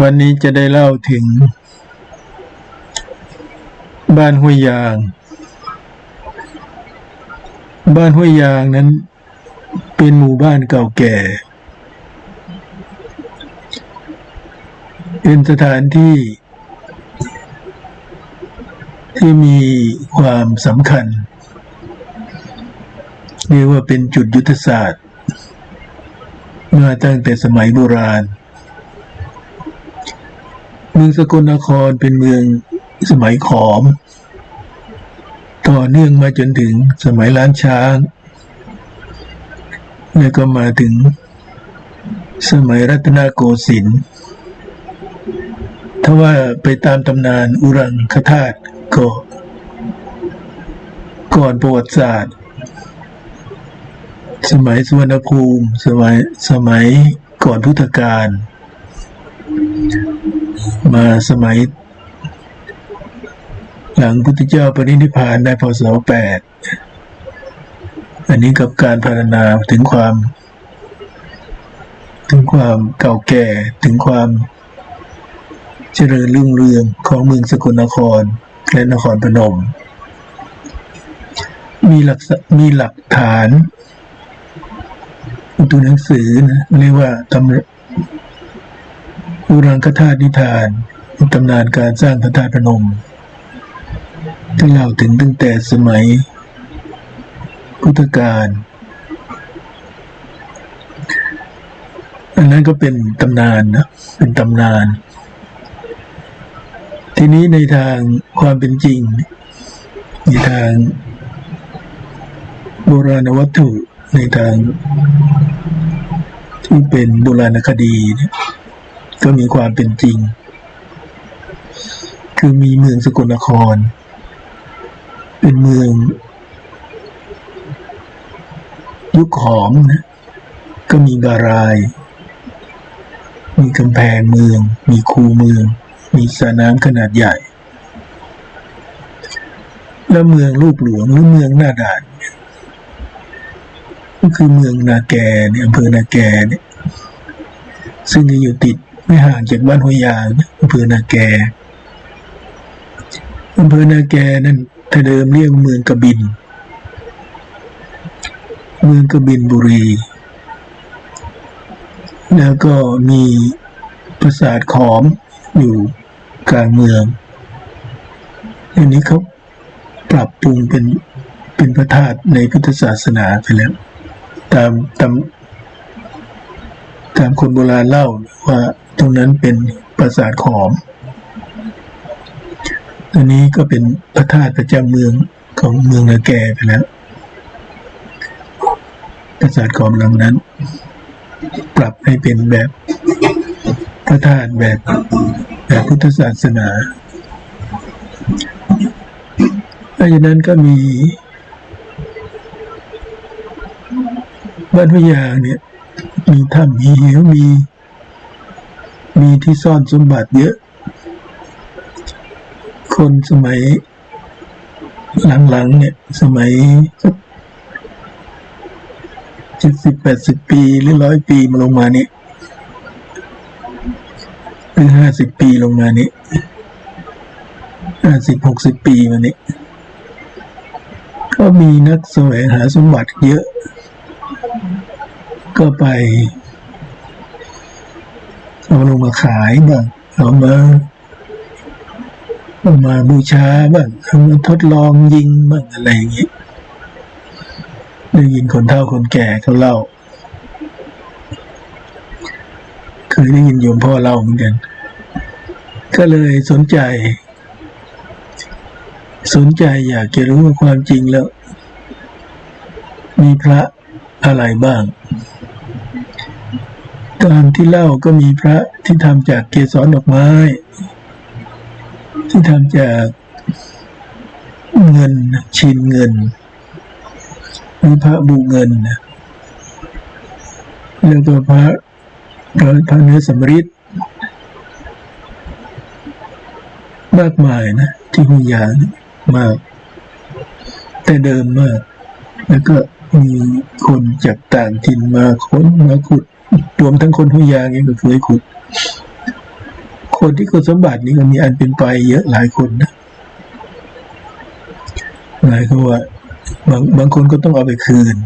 วันนี้จะได้เล่าถึง บ้านห้วยยาง บ้านห้วยยางนั้น เป็นหมู่บ้านเก่าแก่ เป็นสถานที่ ที่มีความสำคัญเรียกว่าเป็นจุดยุทธศาสตร์ มาตั้งแต่สมัยโบราณ เมืองสกลนครเป็นเมืองสมัยขอม ต่อเนื่องมาจนถึงสมัยล้านช้าง แล้วก็มาถึงสมัยรัตนโกสินทร์ถ้าว่าไปตามตำนานอุรังคธาตุก็ก่อนประวัติศาสตร์ สมัยสุวรรณภูมิ สมัยสมัยก่อนพุทธกาล มาสมัย หลังพุทธเจ้าปรินิพพานได้พศแปดอันนี้กับการพัฒนาถึงความ ถึงความเก่าแก่ถึงความเจริญรุ่งเรืองของเมืองสกลนครและนครพนม มีหลักมีหลักฐานตัวหนังสือนะเรียกว่าตำ อุรังคธาตุนิทานตำนานการสร้างพระธาตุพนมที่เล่าถึงตั้งแต่สมัย พุทธกาลอันนั้นก็เป็นตำนานนะเป็นตำนาน ทีนี้ในทางความเป็นจริง ในทางโบราณวัตถุในทางที่เป็นโบราณคดีเนี่ย ก็มีความเป็นจริง คือมีเมืองสกลนคร เป็นเมือง ยุคหอมนะ ก็มีบาราย มีกำแพงเมือง มีคูเมือง มีสระน้ำขนาดใหญ่ แล้วเมืองลูกหลวงหรือเมืองหน้าด่าน ก็คือเมืองนาแกเนี่ยอำเภอนาแกเนี่ยซึ่งอยู่ติด ไม่ห่างจากบ้านห้วยยางอำเภอนาแกอำเภอนาแกนั่นแต่เดิมเรียกเมืองกระบิน เมืองกระบินบุรี แล้วก็มีปราสาทขอมอยู่กลางเมืองอันนี้เขาปรับปรุงเป็นเป็นพระธาตุในพุทธศาสนาไปแล้ว ตามตามตามคนโบราณเล่าว่า ตรงนั้นเป็นปราสาทขอม อันนี้ก็เป็นพระธาตุประจำเมืองของเมืองนาแกไปแล้วปราสาทขอมหลังนั้น ปรับให้เป็นแบบพระธาตุแบบแบบพุทธศาสนาเพราะฉะนั้นก็มีบ้านพระยางเนี่ยมีถ้ำมีเหวมี มีที่ซ่อนสมบัติเยอะ คนสมัย หลังๆเนี่ย สมัยเจ็ดสิบแปดสิบปีหรือร้อยปีมาลงมานี่หรือห้าสิบปีลงมานี่ห้าสิบหกสิบปีมานี่ก็มีนักแสวงหาสมบัติเยอะ ก็ไป เอาลงมาขายบ้างเอามาเอามาบูชาบ้างเอามาทดลองยิงบ้างอะไรอย่างเงี้ได้ยินคนเฒ่าคนแก่เขาเล่าเคยได้ยินโยมพ่อเล่าเหมือนกัน ก็เลยสนใจ สนใจอยากจะรู้ความจริงแล้ว มีพระอะไรบ้าง ตามที่เล่าก็มีพระที่ทำจากเกสรดอกไม้ ที่ทำจากเงินชินเงินหรือพระบูเงินนะแล้วก็พระพระพระเนื้อสำริดมากมายนะ ที่หุนยางมาก แต่เดิมมาก แล้วก็มีคนจากต่างถิ่นมาค้นมาขุด รวมทั้งคนหุยางเองก็เคยขุด คนที่คุณสมบัตินี่ก็มีอันเป็นไปเยอะหลายคนนะหมายความว่าบางบางคนก็ต้องเอาไปคืน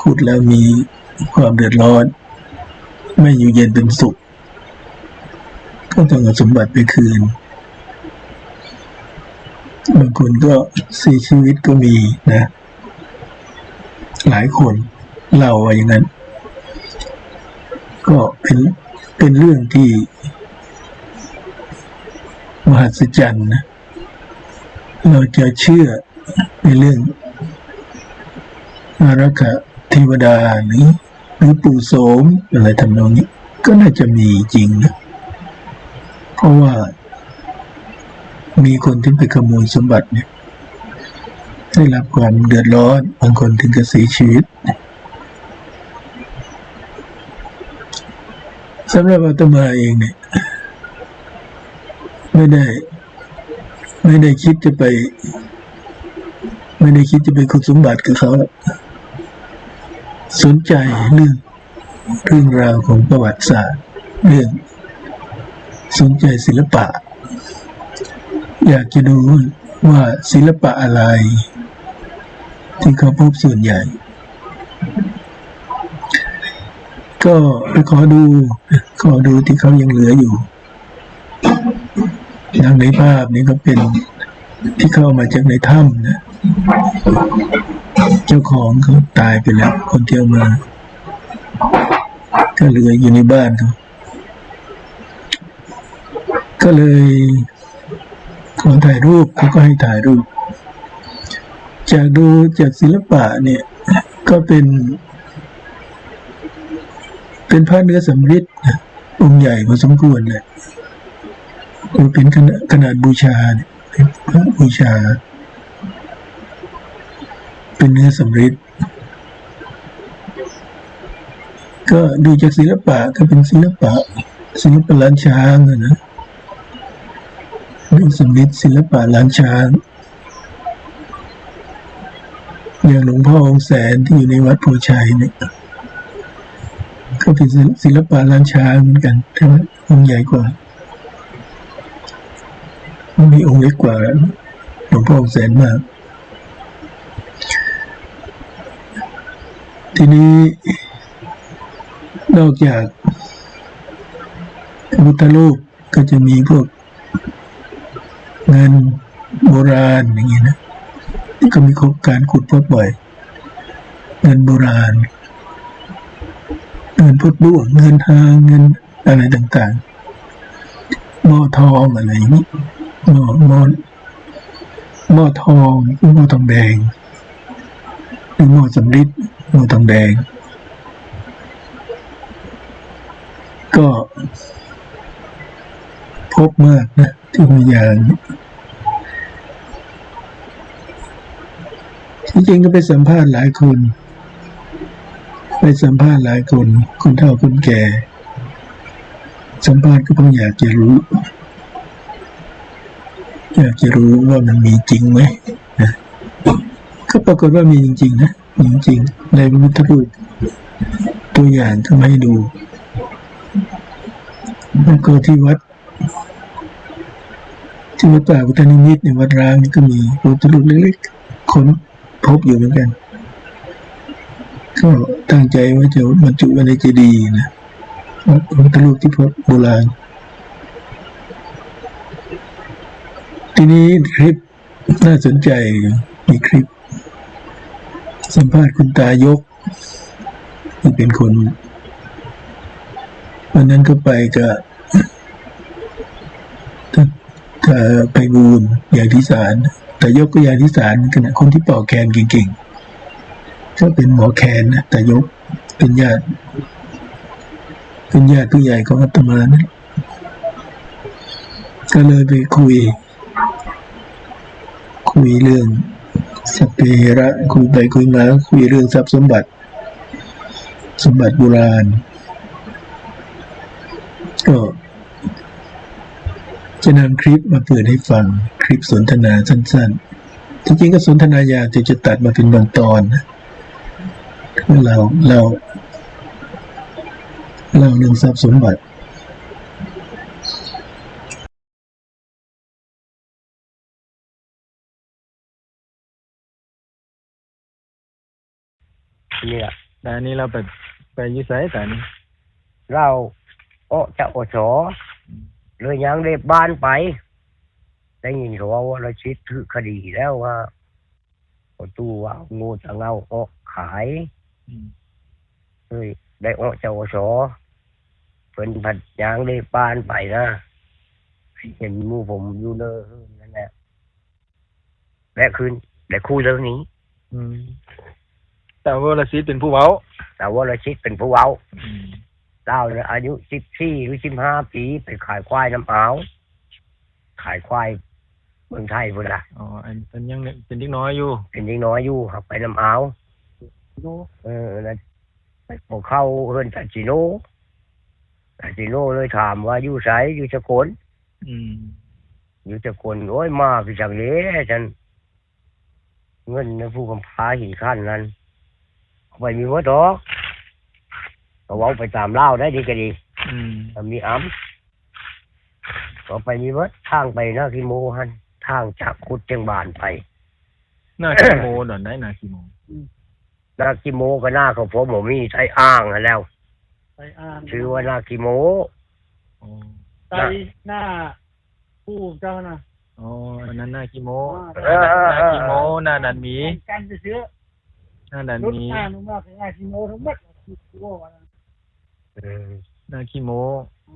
ขุดแล้วมีความเดือดร้อน ไม่อยู่เย็นเป็นสุข ก็ต้องเอาสมบัติไปคืน บางคนก็เสียชีวิตก็มีนะ หลายคนเล่าว่าอย่างนั้น ก็เป็นเป็นเรื่องที่มหัศจรรย์นะ เราจะเชื่อในเรื่องอารักขเทวดาหรือหรือปู่โสมอะไรทำนองนี้ ก็น่าจะมีจริงนะ เพราะว่ามีคนที่ไปขโมยสมบัติเนี่ยได้รับความเดือดร้อนบางคนถึงกับเสียชีวิต สำหรับอาตมาเองเนี่ยไม่ได้ ไม่ได้คิดจะไป ไม่ได้คิดจะไปขุดสมบัติกับเขาสนใจเรื่องเรื่องราวของประวัติศาสตร์ เรื่อง สนใจศิลปะ อยากจะดูว่าศิลปะอะไร ที่เขาพบส่วนใหญ่ ก็ไปขอดู ขอดูที่เขายังเหลืออยู่ดังในภาพนี้ก็เป็นที่เข้ามาจากในถ้ำนะเจ้าของเขาตายไปแล้ว คนเที่เอามา ก็เหลืออยู่ในบ้านเขาก็เลยขอถ่ายรูปเขาก็ให้ถ่ายรูป จากดูจากศิลปะเนี่ย ก็เป็น เป็นพระเนื้อสำริดนะองค์ใหญ่พอสมควรเลยโอเป็นขนาดบูชาเนี่ยเป็นพระบูชา เป็นเนื้อสำริดก็ดูจากศิลปะก็เป็นศิลปะ ศิลปะล้านช้างนะเนื้อสำริดศิลปะล้านช้าง อย่างหลวงพ่อองค์แสนที่อยู่ในวัดโพชัยเนี่ย ก็เป็นศิลปะล้านช้าเหมือนกันแต่ว่าองค์ใหญ่กว่ามีองค์เล็กกว่าหลวงพ่อองค์แสนมาก ทีนี้ นอกจากพุทธรูปก็จะมีพวกเงินโบราณอย่างนี้นะนี่ก็มีโครงการขุดพบบ่อยเงินโบราณ งินพุทธบ้วงเงินทางเงินอะไรต่างๆหม้อทองอะไรอย่างนี้หม้อหม้อหม้อทองหม้อทองแดงหรือหม้อสำริดหม้อทองแดง ก็พบมากนะที่มีอย่างที่จริงก็ไปสัมภาษณ์หลายคน ไปสัมภาษณ์หลายคน คนเฒ่าคนแก่ สัมภาษณ์ก็เพิ่งอยากจะรู้ อยากจะรู้ว่ามันมีจริงไหมนะก็ปรากฏว่ามีจริงๆนะมีจริงในพระพุทธรูปตัวอย่างทำให้ดูแล้วก็ที่วัด ที่วัดป่าพุทธนิมิตในวัดร้างนี่ก็มีพระพุทธรูปเล็กๆคนพบอยู่เหมือนกัน ก็ตั้งใจว่าจะบรรจุไว้ในเจดีย์นะพระพุทธรูปที่พบโบราณ ทีนี้คลิปน่าสนใจมีคลิป สัมภาษณ์คุณตายกที่เป็นคนวันนั้นก็ไปกับไปบูนอย่างที่สารแต่ยกก็อย่างที่สารขณะคนที่เป่าแคนเก่งๆ ก็เป็นหมอแคนนะแต่ยกเป็นญาติ เป็นญาติผู้ใหญ่ของอาตมานะก็เลยไปคุย คุยเรื่องสเพระคุยไปคุยมา คุยเรื่องทรัพย์สมบัติ สมบัติโบราณ ก็จะนำคลิปมาเปิดให้ฟัง คลิปสนทนาสั้นๆ จริงๆก็สนทนายาวแต่จะตัดมาเป็นบางตอนนะ เราเราเราเรื่องทรัพย์สมบัติเนี่ยแต่อนนี้เราไปไปอยุไสแต่นเราโอ้จะโอโฉเลยยังเรียบบ้านไป ได้ยินเขาว่าเราชิดถือคดีแล้วว่าตัว่าโงูจะเงาออกขาย เลยได้โอจะโอโสเพิ่นผัดยางเรียบบ้านไปนะเห็นหมูผมอยู่เนอนั่นแหละและคืนและคุยเรื่องนี้อืมแต่ว่าละสิเป็นผู้เว้า แต่ว่าเราชิดเป็นผู้เว้าอืมเราเนี่ยอายุสิบสี่หรือสิบห้าปีไปขายควายน้ำอ้าวขายควายเมืองไทยพุ่นละอ๋ออันเป็นยังเป็นเด็กน้อยอยู่ เป็นยังน้อยอยู่ครับไปน้ำอ้า วเออแล้วไปพอเข้าเฮินตาจิโนตาจิโนเลยถามว่าอยู่ไสอยู่สกลอืมอยู่สกลโอ้ยมาพี่จังเลยฉันเงินในผู้กำพร้าหินขั้นนั้นเอาไปมีวัดดอกก็เว้าไปตามเล่าได้ดีก็ดีอืมถ้ามีอ้ำก็ไปมีวัดทางไปนาคิโมหันทางจากคุดเจียงบานไปหน้าขี้โมดอนได้หน้าขี้โม นาคิโมก็หน้าเขาผมผมมีใช้อ้างอะแล้วไปอ่านชื่อว่านาคิโมอ๋อไปหน้าผู้เจ้านะอ๋ออันนั้นหน้าขี้โมเออเออหน้าเออขี้โมหน้าดันหมีกันจะซื้อหน้าดันรถหมีอ่านนุ่มากง่ายชิโมทั้งหมดคือว่าเออหน้าขี้โม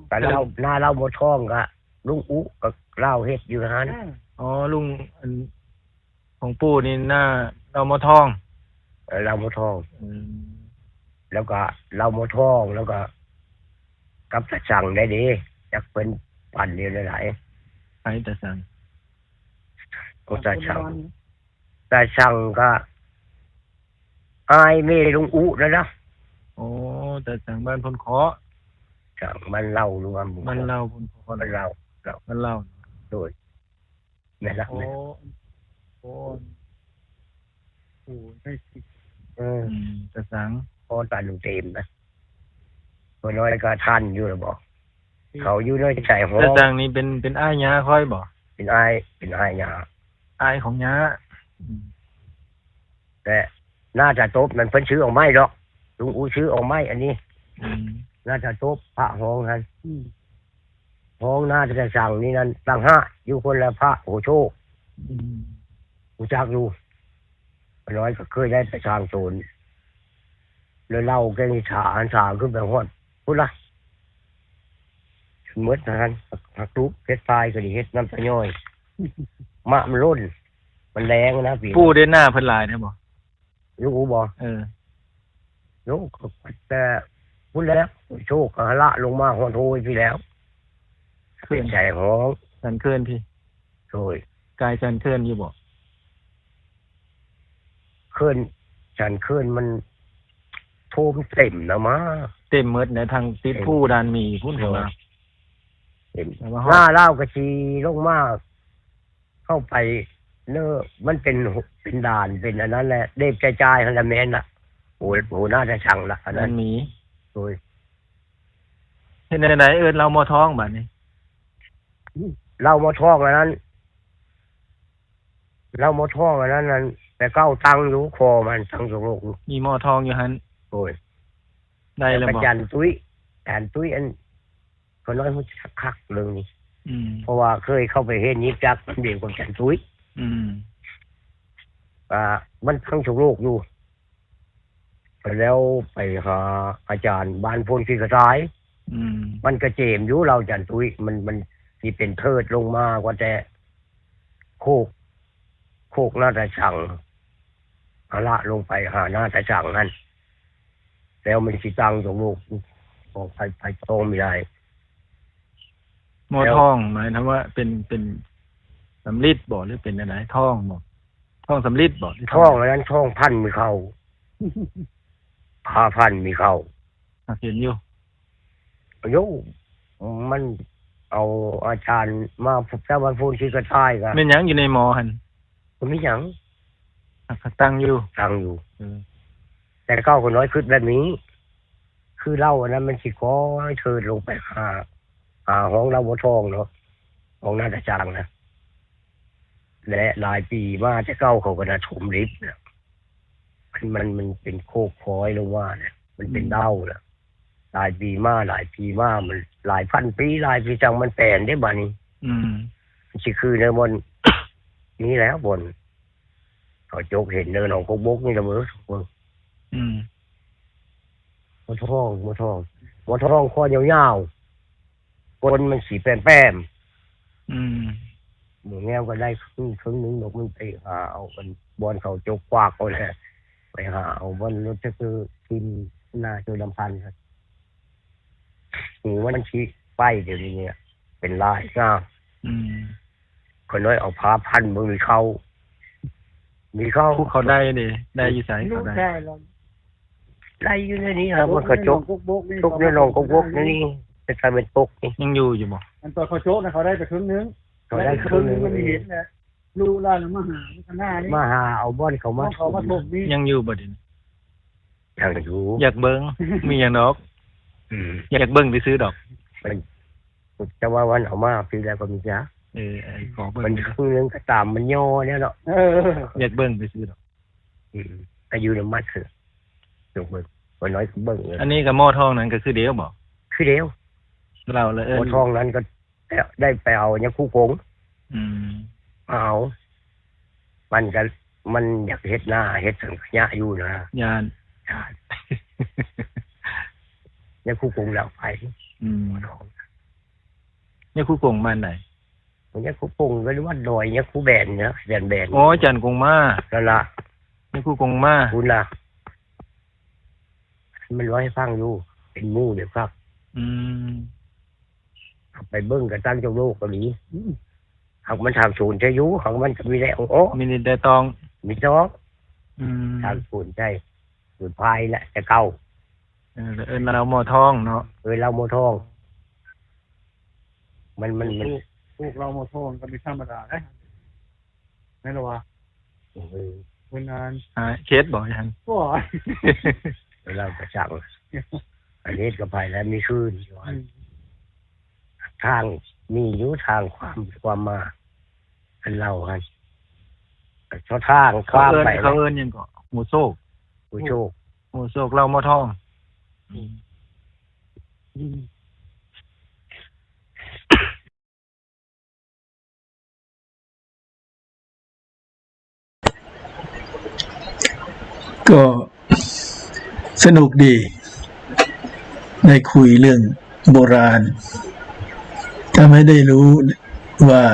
แต่เราหน้าเราโมท่องกะลุงอุก็เล่าเฮ็ดอยู่ฮันอ๋อลุงอันของปู่นี่หน้าเรามาทอง เออเราโมท่องอืมแล้วก็เราโมท่องแล้วก็ กับตะสั่งได้ดีจากเป็นปั่นเดียวหลายไปแต่สั่งๆก็ตะสั่งตะสั่งก็อายไม่ลุงอุแล้วนะโอ้แต่สั่งบ้านพนเคาะสั่งมันเล่ารวมมันเล่าพนเคาะมันเล่ามันเล่าโดยแม่นละโอ้แม่นโอ้โหได้สิ เอออืมแต่สั่งพอตาลุงเต็มนะคนน้อยก็ท่านอยู่แล้วบอก เขาอยู่น้อยใส่ห้อแต่งสั่งนี่เป็นเป็นอ้ายยาค่อยบ่เป็นอายเป็นอายหยาอายของยาอืมแต่น่าจะตบมันเพิ่นชื่อออกไม้ดอกลุงอูชื่อออกไม้อันนี้อืมน่าจะตบพระห้องนันอืมห้องน่าจะสั่งนี่นั่นตั้งห้าอยู่คนละพระโอโชคอืมกูจักอยู่ คนน้อยก็เคยได้ไปทางโซนเลยเล่าแกงฉาอันฉาขึ้นไปหอดพูดละเมื่อนั้นหักทุกเฮ็ดตายก็ดีเฮ็ดน้ำตะย่อยมะมันร่น มันแรงนะพี่ปู่ได้หน้าเพิ่นหลายได้บ่ลูกอูบอกเออลูกแต่พูดแล้วโชคก็ละลงมาหอนโทยพี่แล้วขึ้เป็นนใจห้องสันเคลื่อนพี่โดยกายสันเคลื่อนอยู่บ่ เคลื่อนฉันเคลื่อนมันโทมเต็มนะมาเต็มหมดในทางติดผู้ดานมีพุ่นเข้ามาเต็มแต่ว่าหน้าเล่ากระชีลงมาก เข้าไปเนอะมันเป็นเป็นด่านเป็นอันนั้นแหละเด็บใจใจฮันละแมนละโอ้โหน่าจะชังละอันดันั้นนมีโดยเฮ็ดไหนๆเอิ้นเรามาท้องบัดนี้เรามาท่องอันนั้น เรามาท่องอันนั้นนั้น แต่เก้าตังอยู่คอมันตังสงโลกอยู่มีหม้อทองอยู่หั่นโอ้ยได้แล้วแต่บ่จันตุ้ยจันตุ้ยอันคนน้อยมันชักคักเรื่องนี้อืมเพราะว่าเคยเข้าไปเห็นยิบจักมันเดียวกับจันตุ้ยอืมอ่า มันทั้งสงโลกอยู่แล้วไปหาอาจารย์บ้านพลคีกระสายอืมมันกระเจมอยู่เราจันตุ้ยมันมันที่เป็นเทิดลงมากว่าแต่โคกโคกหน้าตาชัง อาละลงไปหาหน้าตาชังนั่นแล้วมันสิตังสงโลกออกไปไปโตไม่ได้หม้อทองหมายถึงว่าเป็นเป็นสำลิดบ่หรือเป็นอะไรทองบ่ทองสำลิดบ่หรืท่องอันนั้นท่องพันมีเข้าพาพันมีเข้าอะเห็นอยู่โยมันเอาอาจารย์มาพบเจ้าวันพูนชีกระชายกันแม่นหยังอยู่ในหมอหั่นมันไม่หยังอะ ตั้งอยู่ตังอยู่เออแต่เก้าคนน้อยขึ้นแบบนี้ คือเล่าอันนั้นมันสิขอให้เธอลงไปหาหาห้องเราบ่ทองเนาะห้องน่าจะจางนะและหลายปีมาจะเก้าเขาก็นะถมลิฟต์เนี่ยไปมันมันเป็นโคกคอยลงว่าเนี่ยมันเป็นเด้าแหละหลายปีมาหลายปีมามัน หลายพันปีหลายปีจังมันแปลนได้บ่านี้ อืมมันสิคือเนื้อบนนี้แล้วบน เขาโจกเห็นเนื้อหนองกบกนี่ละเมืออืมมทองมทองมทองคอยาวๆคนมันสีแป้มแป้มอืมๆหมูแง้วก็ได้ครึ่งครึ่งหนึงนกมันไปหาเอามันบอลเขาโจกกวากเอาแหละไปหาเอาบอลรถจะคือกินหน้าคือลำพันธ์ครับหูมันชี้ไปเดี๋ยวนี้เนี่ยเป็นลายงามอืมคนน้อยเอาผ้าพันมือเขา มีเขาผู้เขาได้ดิได้อยู่ไสลูเขากได้แค่เราไล่อยู่ในนี้ครับมันก็จกกุ๊กบกนี่จกในหนองกบกในนี่จะกลายเป็นตกนี่ยังอยู่อยู่บ่มันตัวเขาโจกนะเขาได้ไปครึ่งนึงเขาได้ครึ่งหนึงมันมีเห็นแหละลูกล่าหรือมาหาข้างหน้านี่มาหาเอาบอลเขามาเขามาถมนี่ยังอยู่บ่ดิอย่างอยู่อยากเบิ่งมีหยังดอกอืมอยากเบิ่งไปซื้อดอกจะว่าวันเอามาปีแล้วก็มีจ้า เออไอ้ขอเบิ่งมันครึ่งหนึงก็ตามมันย่อเนี่ยเนาะเอออยากเบิ่งไปซื้อดอกอืมก็อยู่ในมัดคือจกเบิ่งคนน้อยก็เบิ่งเลยอันนี้กับหม้อทองนั้นก็คือเดียวบ่คือเดียวเราละเอิ้โอนทองนั้นก็ได้ไปเอาเนี่ยคู่กงอืมเอามันก็มันอยากเฮ็ดหน้าเฮ็ดสังขยะอยู่นะยานใช่เนี่ยคู่กงแล้วไปอืมโอทองนี่คู่กงมันไหน เนี่ยคู่กงก็เรียกว่าดอยเนี่ยคู่แบนเนี่ยแบนแบนโอ้จันกงมานั่นละนี่คู่กงมาคุณล่ะมันร้อยให้ฟังอยู่ เป็นหมู่เดี๋ยวครับ อืมไปเบิ้งกันตั้งเจ้าโลกเกาหลีหากมันทางศูนย์ใช่อยุหากมันก็มีแล้วโอ้มินิได้ตอง มีจอกอืมทางศูนย์ใช่ศูนย์พายแหละจะเก่าเออแล้วเอิ้นเราหม้อทองเนาะเอ้ยเราโมทอง มันมันมัน พวกเราโมโทนก็มีธรรมดาได้ไม่หรอวะเออเวนนานหาเคสบ่ยันก็เรากระสั่งอันนี้ก็ไปแล้วมีคืนอยู่ทางมีอยู่ทางความความมาอันเราฮะเพราะทางคเขาวามเอิ้นไปเขาเอิ้นหยังก็หมูโซกผู้โชคหมูโซกเราหม้อทอง ก็สนุกดี ได้คุยเรื่องโบราณถ้าไม่ได้รู้ว่า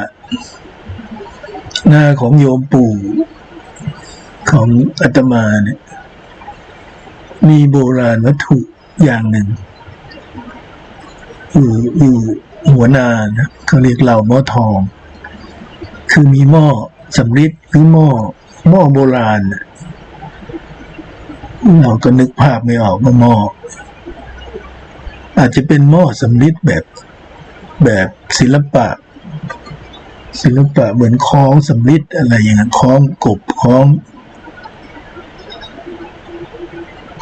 หน้าของโยมปู่ของอาตมาเนี่ยมีโบราณวัตถุอย่างหนึ่งอยู่อยู่หัวนานะเขาเรียกเหล่าหม้อทอง คือมีหม้อสำริดหรือหม้อหม้อโบราณนะ เราก็นึกภาพไม่ออกว่าหม้ออาจจะเป็นหม้อสำริดแบบแบบศิลปะ ศิลปะเหมือนคล้องสำริดอะไรอย่างนั้นคล้องกบคล้อง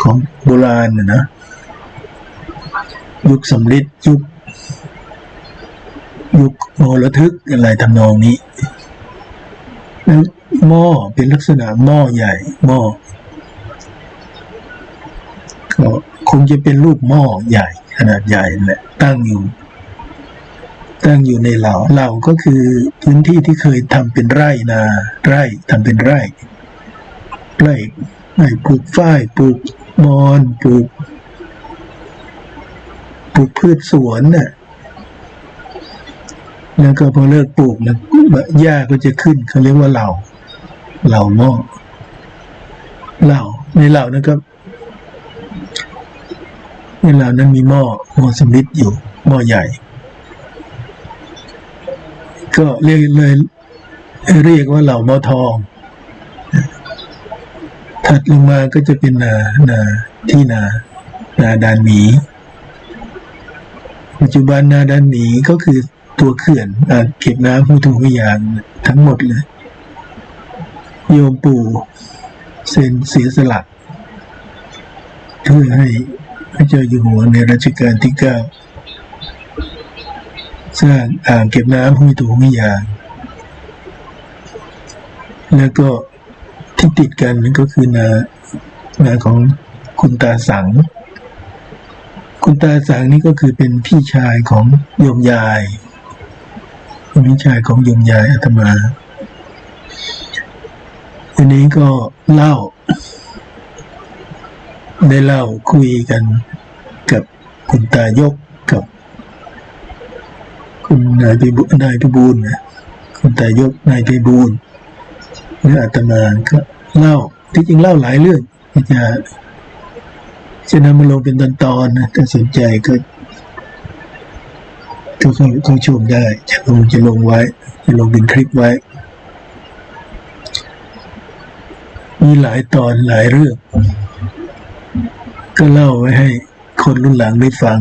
ของโบราณนะนะยุคสำริดยุคยุคโมระทึกอะไรทำนองนี้แล้วหม้อเป็นลักษณะหม้อใหญ่หม้อ ก็คงจะเป็นรูปหม้อใหญ่ขนาดใหญ่แหละตั้งอยู่ตั้งอยู่ในเหล่าเหล่าก็คือพื้นที่ที่เคยทำเป็นไร่นา ไร่ทำเป็นไร่ไร่ไร่ปลูกฝ้ายปลูกมอนปลูกปลูกพืชสวนน่ะแล้วก็พอเลิกปลูกแล้วหญ้าก็จะขึ้นเขาเรียกว่าเหล่าเหล่าหม้อเหล่าในเหล่านั้นก็ เวลานั้นมีหม้อหม้อสำริดอยู่หม้อใหญ่ ก็เรียกเลยเรียกว่าเหล่าหม้อทอง ถัดลงมาก็จะเป็นนานาที่นา นาดานหมีปัจจุบันนาดานหมีก็คือตัวเขื่อนอเก็บน้ำผู้ถูกวิยางทั้งหมดเลย โยมปู่เซนเสียสละเพื่อให้ พระเจ้าอยู่หัวในรัชกาลที่เก้าสร้างอ่างเก็บน้ำห้วยถูมิยาง แล้วก็ที่ติดกันนั่นก็คือนานะของคุณตาสัง คุณตาสังนี่ก็คือเป็นพี่ชายของโยมยายเป็นพี่ชายของโยมยายอาตมาอันนี้ก็เล่า ได้เล่าคุยกันกับคุณตายกกับคุณนายพิบูนายพิบูลนะคุณตายกนายพิบูลหรืออาตมาก็เล่าที่จริงเล่าหลายเรื่องจะจะนำมาลงเป็นตอนๆนะถ้าสนใจก็ก็เข้าเข้าชมได้จะลงจะลงไว้ จะลงเป็นคลิปไว้ มีหลายตอนหลายเรื่อง ก็เล่าไว้ให้คนรุ่นหลังได้ฟัง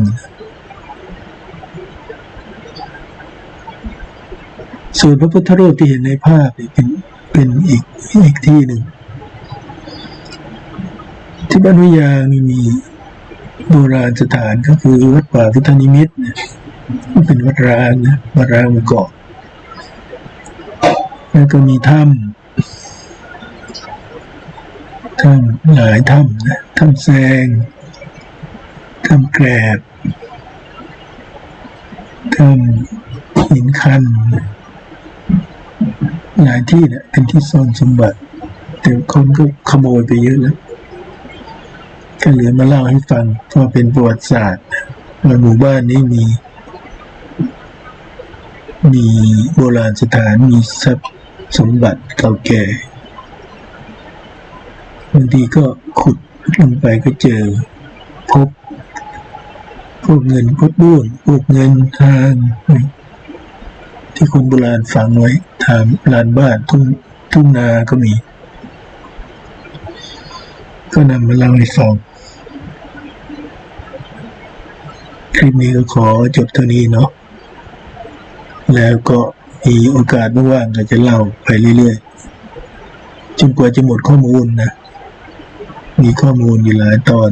ส่วนพระพุทธรูปที่เห็นในภาพเป็นเป็นอีกอีกที่หนึ่ง ที่บ้านวิยานี่มีโบราณสถานก็คือวัดป่าพุทธนิมิตเนี่ยเป็นวัดร้างนะวัดร้างเมื่อก่อนแล้วก็มีถ้ำ ถ้ำหลายถ้ำนะถ้ำแซงถ้ำแกรบถ้ำหินคัน หลายที่นี่ยเป็นที่ซ่อนสมบัติ แต่คนก็ขโมยไปเยอะแล้วก็เหลือมาเล่าให้ฟังเพราะเป็นประวัติศาสตร์ว่าหมู่บ้านนี้มี มีโบราณสถานมีทรัพย์สมบัติเก่าแก่ บางทีก็ขุดลงไปก็เจอ พบ พวกเงินพดด้วนพวกเงินทางที่คนโบราณฝังไว้ตามลานบ้านทุ่งทุ่งนาก็มี ก็นำมาเล่าให้ฟังคลิปนี้ก็ขอจบเท่านี้เนาะแล้วก็มีโอกาสว่างๆก็จะเล่าไปเรื่อยๆจนกว่าจะหมดข้อมูลนะ มีข้อมูลอยู่หลายตอน